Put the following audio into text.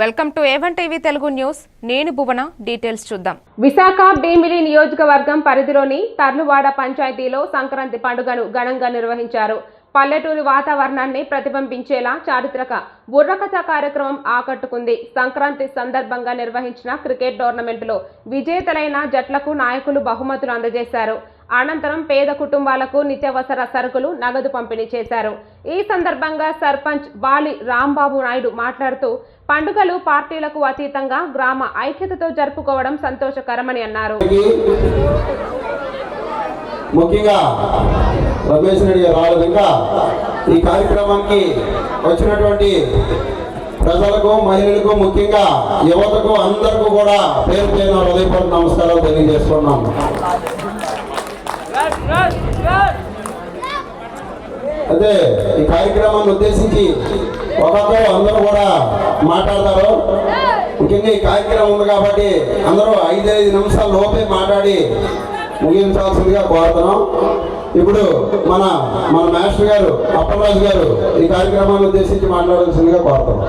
Welcome to A one TV Telugu news. నేను Bhuvana details చూద్దాం. విశాఖ భీమిలి నియోజకవర్గం పరిధిలోని తర్లువాడ పంచాయతీలో సంక్రాంతి పండుగను ఘనంగా నిర్వహించారు. పల్లెటూరు వాతావరణాన్ని ప్రతిబింబించేలా చారిత్రక బుర్రకథ కార్యక్రమం ఆకట్టుకుంది. సంక్రాంతి సందర్భంగా నిర్వహించిన క్రికెట్ టోర్నమెంటులో విజేతలైన జట్లకు నాయకులు బహుమతులు అందజేశారు. అనంతరం పేద కుటుంబాలకు నిత్యావసర సరుకులు నగదు పంపిణీ చేశారు. ఈ సందర్భంగా సర్పంచ్ బాలి రాంబాబు నాయుడు మాట్లాడుతూ పండుగలు పార్టీలకు అతీతంగా గ్రామ ఐక్యతతో జరుపుకోవడం సంతోషకరమని అన్నారు. ముఖ్యంగా రమేష్ రెడ్డి గారు రాలేదు. ఇంకా ఈ కార్యక్రమానికి వచ్చినటువంటి ప్రజలకు మహిళలకు ముఖ్యంగా యువతకు అందరికీ కూడా పేరు పేరున హృదయపూర్వక నమస్కారాలు తెలియజేస్తున్నాం. అదే ఈ కార్యక్రమాన్ని ఉద్దేశించి ఒకరితో అందరూ కూడా మాట్లాడతారు. ముఖ్యంగా ఈ కార్యక్రమం ఉంది కాబట్టి అందరూ ఐదు ఐదు నిమిషాల లోపే మాట్లాడి ముగించాల్సిందిగా కోరుతున్నాం. ఇప్పుడు మన మన మాస్టర్ గారు అప్పలరాజు గారు ఈ కార్యక్రమాన్ని ఉద్దేశించి మాట్లాడాల్సిందిగా కోరుతున్నాం.